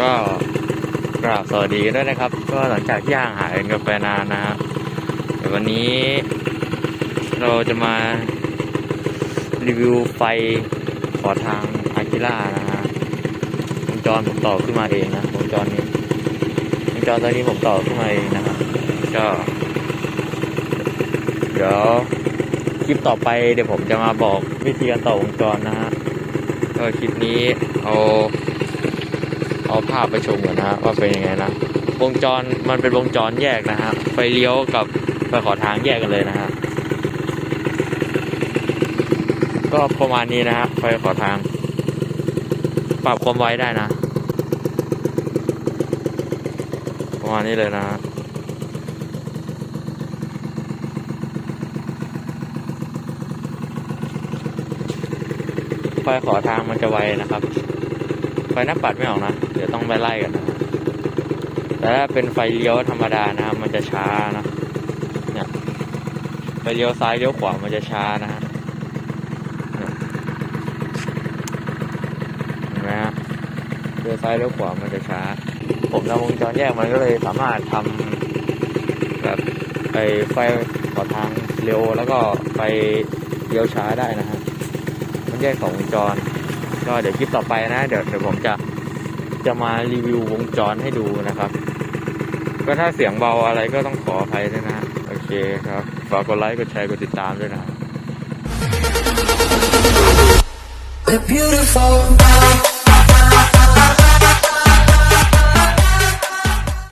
ก็กราบสวัสดีด้วยนะครับ ก็หลังจากที่ห่างหายกันไปนานนะฮะเดี๋ยววันนี้ เราจะมารีวิวไฟขอทางอากิล่านะฮะวงจรผมต่อขึ้นมาเองนะวงจรนี้วงจรตัวนี้ผมต่อขึ้นมาเองนะครับก็เดี๋ยวคลิปต่อไปเดี๋ยวผมจะมาบอกวิธีการต่อวงจรนะฮะก็คลิปนี้เอา เอาภาพไปชมกันนะฮะว่าเป็นยังไงนะวงจรมันเป็นวงจรแยกนะฮะไฟเลี้ยวกับไฟขอทางแยกกันเลยนะฮะก็ประมาณนี้นะฮะไฟขอทาง ปรับความไวได้นะ ประมาณนี้เลยนะฮะไฟขอทางมันจะไวนะครับ ไฟหน้าปัดไม่ออกนะ เดี๋ยวต้องไปไล่กันนะแต่ถ้าเป็นไฟเลี้ยวธรรมดานะครับมันจะช้านะเนี่ยไฟเลี้ยวซ้ายเลี้ยวขวามันจะช้านะฮะเนี่ยเห็นไหมฮะเลี้ยวซ้ายเลี้ยวขวามันจะช้า ผมทำวงจรแยกมันก็เลยสามารถทำแบบไฟไฟขอทางเร็วแล้วก็ไฟเลี้ยวช้าได้นะฮะมันแยกสองวงจร ก็เดี๋ยวคลิปต่อไปนะ เดี๋ยวเดี๋ยวผมจะจะมารีวิววงจรให้ดูนะครับ ก็ถ้าเสียงเบาอะไรก็ต้องขออภัยด้วยนะ โอเคครับฝากกดไลค์กดแชร์กดติดตามด้วยนะ The beautiful.